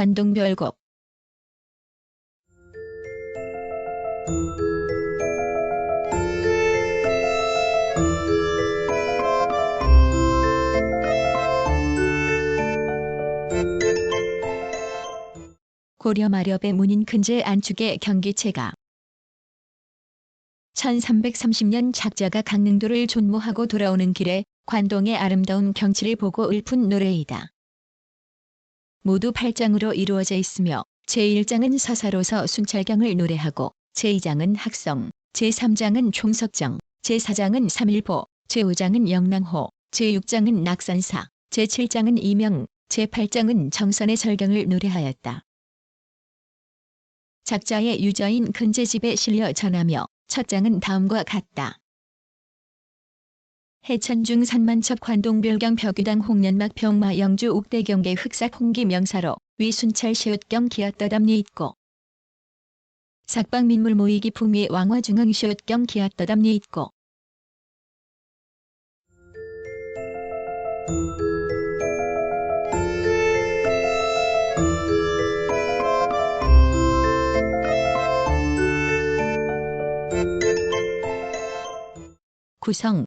관동별곡 고려 마렵의 문인 근제 안축의 경기체가 1330년 작자가 강릉도를 존모하고 돌아오는 길에 관동의 아름다운 경치를 보고 읊은 노래이다. 모두 8장으로 이루어져 있으며 제1장은 서사로서 순찰경을 노래하고 제2장은 학성, 제3장은 총석정, 제4장은 삼일보, 제5장은 영랑호, 제6장은 낙산사, 제7장은 이명, 제8장은 정선의 설경을 노래하였다. 작자의 유저인 근제집에 실려 전하며 첫 장은 다음과 같다. 해천중 산만첩 관동별경 벽유당 홍련막 병마 영주 옥대경계 흑사 홍기 명사로 위순찰 시옷경 기앗떠담리 있고 삭방 민물 모이기 풍미 왕화 중흥 시옷경 기앗떠담리 있고 구성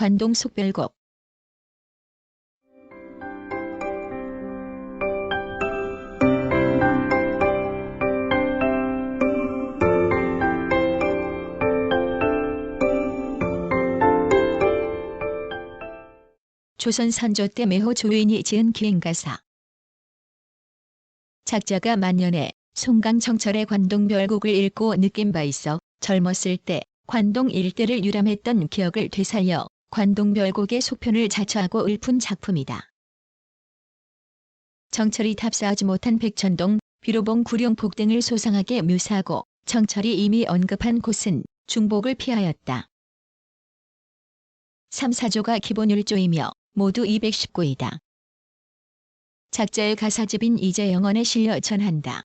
관동 속별곡. 조선 선조 때 매호 조인이 지은 기행가사. 작자가 만년에 송강청철의 관동별곡을 읽고 느낀 바 있어 젊었을 때 관동 일대를 유람했던 기억을 되살려 관동별곡의 속편을 자처하고 읊은 작품이다. 정철이 답사하지 못한 백천동, 비로봉 구룡폭 등을 소상하게 묘사하고 정철이 이미 언급한 곳은 중복을 피하였다. 3, 4조가 기본 1조이며 모두 219이다. 작자의 가사집인 이재영언에 실려 전한다.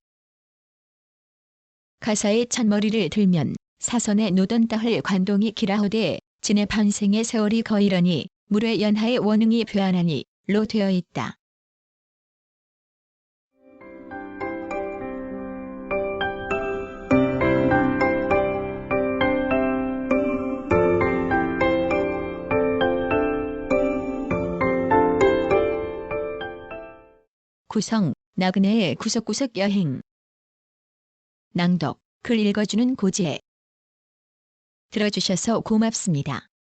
가사의 첫머리를 들면 사선에 노던 따을 관동이 기라호대에 진의 반생의 세월이 거이러니 물의 연하의 원흥이 배안하니 로 되어 있다. 구성 나그네의 구석구석 여행 낭독 글 읽어주는 고지혜 들어주셔서 고맙습니다.